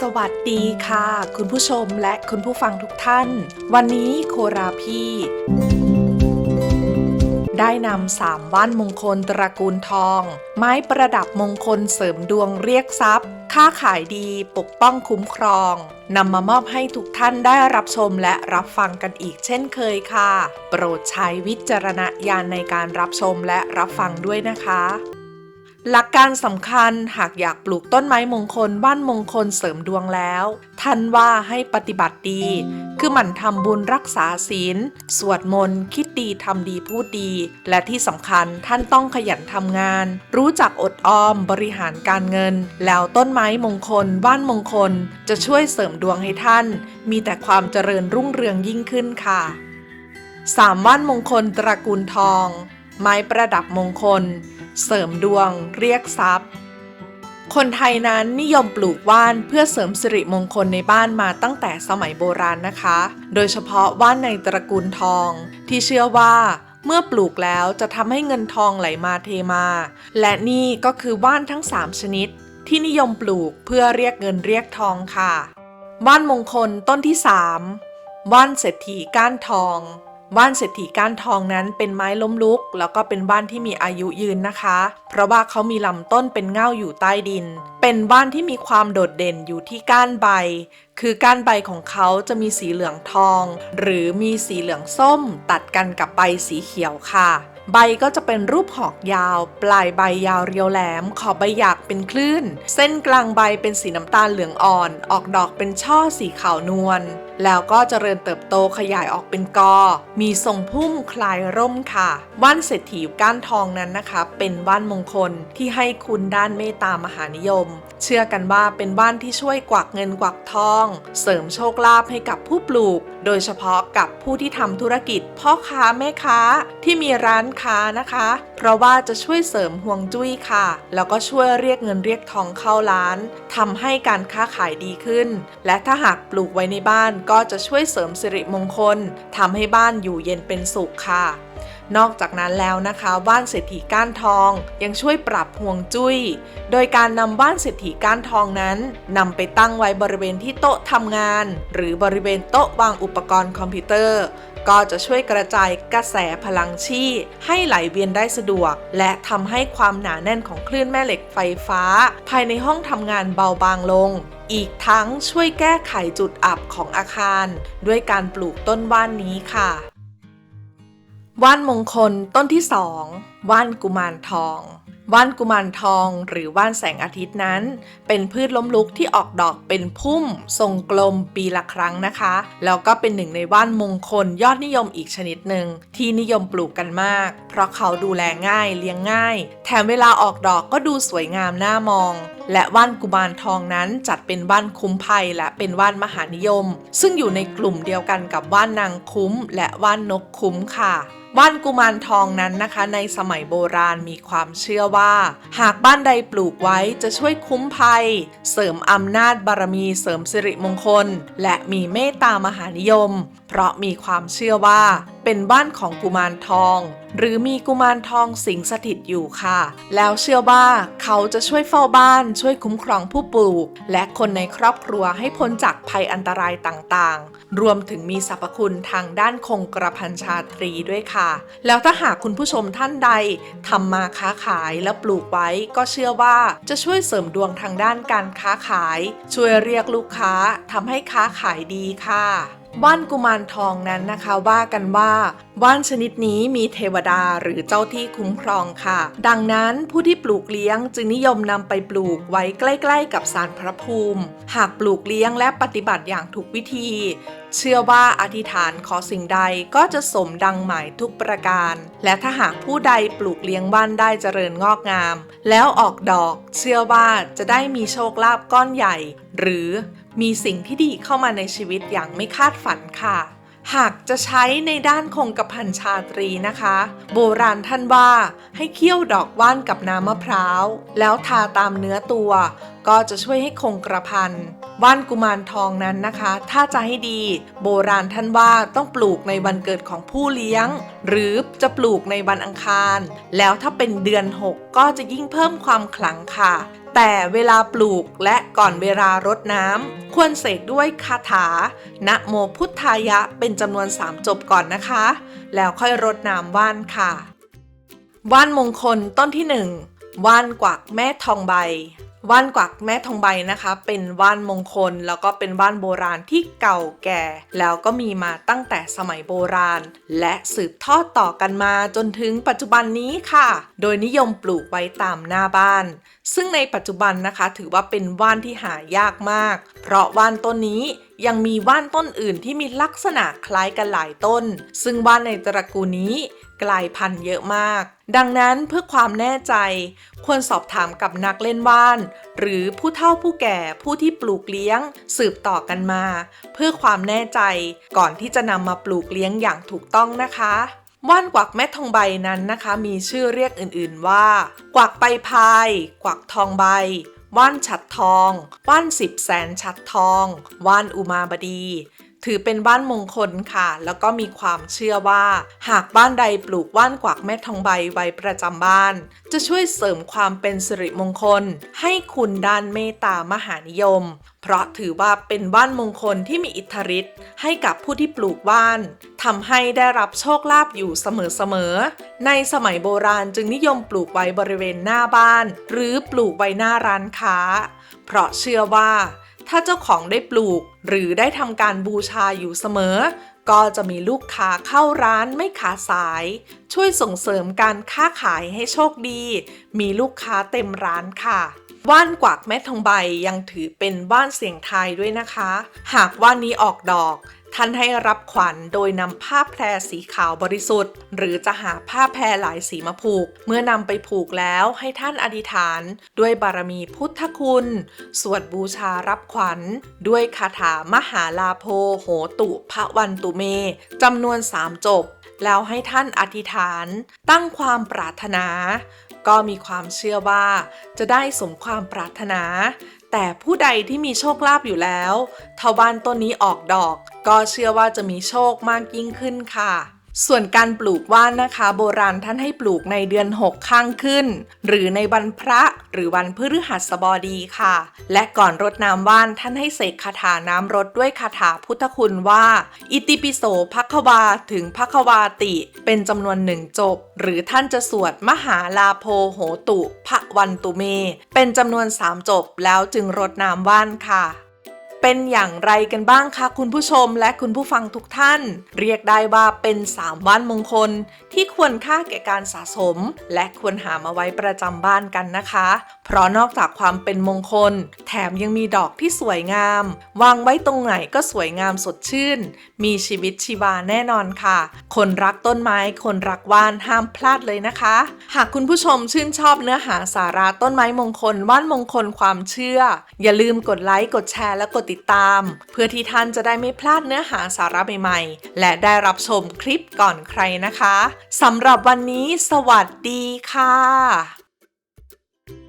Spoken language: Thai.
สวัสดีค่ะ คุณผู้ชมและคุณผู้ฟังทุกท่าน วันนี้โคราพี่ได้นำสามว่านมงคลตระกูลทอง ไม้ประดับมงคลเสริมดวงเรียกทรัพย์ ค้าขายดีปกป้องคุ้มครองนำมามอบให้ทุกท่านได้รับชมและรับฟังกันอีกเช่นเคยค่ะ โปรดใช้วิจารณญาณในการรับชมและรับฟังด้วยนะคะ หลักการสำคัญหากอยากปลูกต้นไม้มงคลบ้านมงคลเสริมดวงแล้ว ท่านว่าให้ปฏิบัติดี คือหมั่นทำบุญรักษาศีล สวดมนต์ คิดดีทำดีพูดดี และที่สำคัญท่านต้องขยันทำงาน รู้จักอดออมบริหารการเงิน แล้วต้นไม้มงคล บ้านมงคล จะช่วยเสริมดวงให้ท่าน มีแต่ความเจริญรุ่งเรืองยิ่งขึ้นค่ะสามว่านมงคลตระกูลทอง ไม้ประดับมงคล เสริมดวง เรียกทรัพย์ คนไทยนั้นนิยมปลูกว่านเพื่อเสริมสิริมงคลในบ้านมาตั้งแต่สมัยโบราณนะคะ โดยเฉพาะว่านในตระกูลทอง ที่เชื่อว่าเมื่อปลูกแล้วจะทำให้เงินทองไหลมาเทมา และนี่ก็คือว่านทั้ง 3 ชนิด ที่นิยมปลูกเพื่อเรียกเงินเรียกทองค่ะ ว่านมงคลต้นที่ 3 ว่านเศรษฐีก้านทอง บ้านเศรษฐีก้านทองนั้นเป็นไม้ล้มลุก แล้วก็เป็นบ้านที่มีอายุยืนนะคะ เพราะว่าเขามีลำต้นเป็นเง่าอยู่ใต้ดิน เป็นบ้านที่มีความโดดเด่นอยู่ที่ก้านใบ คือก้านใบของเขาจะมีสีเหลืองทอง หรือมีสีเหลืองส้มตัดกันกับใบสีเขียวค่ะ ใบก็จะเป็นรูปหอกยาว ปลายใบยาวเรียวแหลม ขอบใบหยักเป็นคลื่น เส้นกลางใบเป็นสีน้ำตาลเหลืองอ่อน ออกดอกเป็นช่อสีขาวนวล แล้วก็เจริญเติบโตขยายออกเป็นกอ มีทรงพุ่มคลายร่มค่ะ ว่านเศรษฐีก้านทองนั้นนะคะ เป็นว่านมงคลที่ให้คุณด้านเมตตามหานิยม เชื่อกันว่าเป็นว่านที่ช่วยกวักเงินกวักทอง เสริมโชคลาภให้กับผู้ปลูก โดยเฉพาะกับผู้ที่ทำธุรกิจพ่อค้าแม่ค้าที่มีร้านค้านะคะเพราะว่าจะช่วยเสริมห่วงจุ้ยค่ะ แล้วก็ช่วยเรียกเงินเรียกทองเข้าร้านทำให้การค้าขายดีขึ้น และถ้าหากปลูกไว้ในบ้านก็จะช่วยเสริมสิริมงคลทำให้บ้านอยู่เย็นเป็นสุขค่ะนอกจากนั้นแล้วนะคะว่านเศรษฐีก้านทองยังช่วยปรับห่วงจุ้ย โดยการนำว่านเศรษฐีก้านทองนั้นนำไปตั้งไว้บริเวณที่โต๊ะทำงาน หรือบริเวณโต๊ะวางอุปกรณ์คอมพิวเตอร์ ก็จะช่วยกระจายกระแสพลังชีให้ไหลเวียนได้สะดวก และทำให้ความหนาแน่นของคลื่นแม่เหล็กไฟฟ้า ภายในห้องทำงานเบาบางลงอีกทั้งช่วยแก้ไขจุดอับของอาคาร ด้วยการปลูกต้นว่านนี้ค่ะ ว่านมงคลต้นที่สองว่านกุมารทอง ว่านกุมารทองหรือว่านแสงอาทิตย์นั้น เป็นพืชล้มลุกที่ออกดอกเป็นพุ่ม ทรงกลมปีละครั้งนะคะ แล้วก็เป็นหนึ่งในว่านมงคลยอดนิยมอีกชนิดหนึ่งที่นิยมปลูกกันมาก เพราะเขาดูแลง่ายเลี้ยงง่าย แถมเวลาออกดอกก็ดูสวยงามน่ามอง และว่านกุมารทองนั้นจัดเป็นว่านคุ้มภัยและเป็นว่านมหานิยม ซึ่งอยู่ในกลุ่มเดียวกันกับว่านนางคุ้ม และว่านนกคุ้มค่ะว่านกุมารทองนั้นนะคะ ในสมัยโบราณมีความเชื่อว่า หากบ้านใดปลูกไว้จะช่วยคุ้มภัย เสริมอำนาจบารมีเสริมสิริมงคล และมีเมตตามหานิยม เพราะมีความเชื่อว่า เป็นบ้านของกุมารทอง หรือมีกุมารทองสิงสถิตอยู่ค่ะ แล้วเชื่อว่าเขาจะช่วยเฝ้าบ้าน ช่วยคุ้มครองผู้ปลูก และคนในครอบครัวให้พ้นจากภัยอันตรายต่างๆ รวมถึงมีสรรพคุณทางด้านคงกระพันชาตรีด้วยค่ะ แล้วถ้าหากคุณผู้ชมท่านใดทำมาค้าขายและปลูกไว้ ก็เชื่อว่าจะช่วยเสริมดวงทางด้านการค้าขาย ช่วยเรียกลูกค้าทำให้ค้าขายดีค่ะ ว่านกุมารทองนั้นนะคะว่ากันว่าว่านชนิดนี้มีเทวดาหรือเจ้าที่คุ้มครองค่ะ ดังนั้นผู้ที่ปลูกเลี้ยงจึงนิยมนำไปปลูกไว้ใกล้ๆ กับสารพระภูมิ หากปลูกเลี้ยงและปฏิบัติอย่างถูกวิธี เชื่อว่าอธิษฐานขอสิ่งใดก็จะสมดังหมายทุกประการ และถ้าหากผู้ใดปลูกเลี้ยงบ้านได้เจริญงอกงาม แล้วออกดอก เชื่อว่าจะได้มีโชคลาภก้อนใหญ่ หรือ มีสิ่งที่ดีเข้ามาในชีวิตอย่างไม่คาดฝันค่ะ หากจะใช้ในด้านคงกระพันชาตรีนะคะ โบราณท่านว่าให้เคี่ยวดอกว่านกับน้ำมะพร้าว แล้วทาตามเนื้อตัว ก็จะช่วยให้คงกระพันว่านกุมารทองนั้นนะคะ ถ้าจะให้ดี โบราณท่านว่าต้องปลูกในวันเกิดของผู้เลี้ยง หรือจะปลูกในวันอังคาร แล้วถ้าเป็นเดือน 6 ก็จะยิ่งเพิ่มความขลังค่ะ แต่เวลาปลูกและก่อนเวลารดน้ำควรเสกด้วยคาถา นะโมพุทธายะเป็นจำนวน 3 จบก่อนนะคะ แล้วค่อยรดน้ำว่านค่ะ ว่านมงคลต้นที่ 1 ว่านกวักแม่ทองใบ ว่านกวักแม่ทองใบนะคะ เป็นว่านมงคล แล้วก็เป็นว่านโบราณที่เก่าแก่ แล้วก็มีมาตั้งแต่สมัยโบราณ และสืบทอดต่อกันมาจนถึงปัจจุบันนี้ค่ะ โดยนิยมปลูกไว้ตามหน้าบ้าน ซึ่งในปัจจุบันนะคะ ถือว่าเป็นว่านที่หายากมาก เพราะว่านต้นนี้ ยังมีว่านต้นอื่นที่มีลักษณะคล้ายกันหลายต้น ซึ่งว่านในตระกูลนี้กลายพันธุ์เยอะมาก ดังนั้นเพื่อความแน่ใจ ควรสอบถามกับนักเล่นว่าน หรือผู้เฒ่าผู้แก่ผู้ที่ปลูกเลี้ยง สืบต่อกันมา เพื่อความแน่ใจก่อนที่จะนำมาปลูกเลี้ยงอย่างถูกต้องนะคะว่านกวักแม่ทองใบนั้นนะคะ มีชื่อเรียกอื่นๆว่า กวักใบพาย กวักทองใบ ว่านฉัดทอง ว่านสิบแสนฉัดทอง ว่านอุมาบดี ถือเป็นบ้านมงคลค่ะ แล้วก็มีความเชื่อว่า หากบ้านใดปลูกว่านกวักแม่ทองใบไว้ประจำบ้าน จะช่วยเสริมความเป็นสิริมงคล ให้คุณด้านเมตตามหานิยม เพราะถือว่าเป็นบ้านมงคลที่มีอิทธิฤทธิ์ให้กับผู้ที่ปลูกบ้านทำให้ได้รับโชคลาภอยู่เสมอๆ ในสมัยโบราณจึงนิยมปลูกไว้บริเวณหน้าบ้าน หรือปลูกไว้หน้าร้านค้า เพราะเชื่อว่า ถ้าเจ้าของได้ปลูก หรือได้ทำการบูชาอยู่เสมอ ก็จะมีลูกค้าเข้าร้านไม่ขาดสาย ช่วยส่งเสริมการค้าขายให้โชคดี มีลูกค้าเต็มร้านค่ะว่านกวักแม่ทองใบยังถือเป็นว่านเสียงไทายด้วยนะคะ หากว่านนี้ออกดอก ท่านให้รับขวัญโดยนำผ้าแพรสีขาวบริสุทธิ์ หรือจะหาผ้าแพรหลายสีมาผูก เมื่อนำไปผูกแล้วให้ท่านอธิษฐาน ด้วยบารมีพุทธคุณ สวดบูชารับขวัญ ด้วยคาถามหาลาโพโหตุพระวันตุเมจำนวนสามจบ แล้วให้ท่านอธิษฐาน ตั้งความปรารถนา ก็มีความเชื่อว่าจะได้สมความปรารถนา แต่ผู้ใดที่มีโชคลาภอยู่แล้วทวานต้นนี้ออกดอก ก็เชื่อว่าจะมีโชคมากยิ่งขึ้นค่ะ ส่วนการปลูกว่านนะคะ โบราณท่านให้ปลูกในเดือน 6 ข้างขึ้น หรือในวันพระหรือวันพฤหัสบดีค่ะ และก่อนรดน้ำว่านท่านให้เสกคาถาน้ำรดด้วยคาถาพุทธคุณว่า อิติปิโสภควาถึงภควาติ เป็นจำนวนหนึ่งจบ หรือท่านจะสวดมหาลาโพโหตุพระวันตุเม เป็นจำนวนสามจบแล้วจึงรดน้ำว่านค่ะ เป็นอย่างไรกันบ้างคะคุณผู้ชมและคุณผู้ฟังทุกท่าน เรียกได้ว่าเป็น 3ว่านมงคล ที่ควรค่าแก่การสะสม และควรหามาไว้ประจำบ้านกันนะคะ เพราะนอกจากความเป็นมงคล แถมยังมีดอกที่สวยงาม วางไว้ตรงไหนก็สวยงามสดชื่น มีชีวิตชีวาแน่นอนค่ะ คนรักต้นไม้ คนรักว่านห้ามพลาดเลยนะคะ หากคุณผู้ชมชื่นชอบเนื้อหาสาระต้นไม้มงคลว่านมงคลความเชื่อ อย่าลืมกดไลค์กดแชร์และกดติดติดตาม เพื่อที่ท่านจะได้ไม่พลาดเนื้อหาสาระใหม่ๆ และได้รับชมคลิปก่อนใครนะคะสำหรับวันนี้สวัสดีค่ะ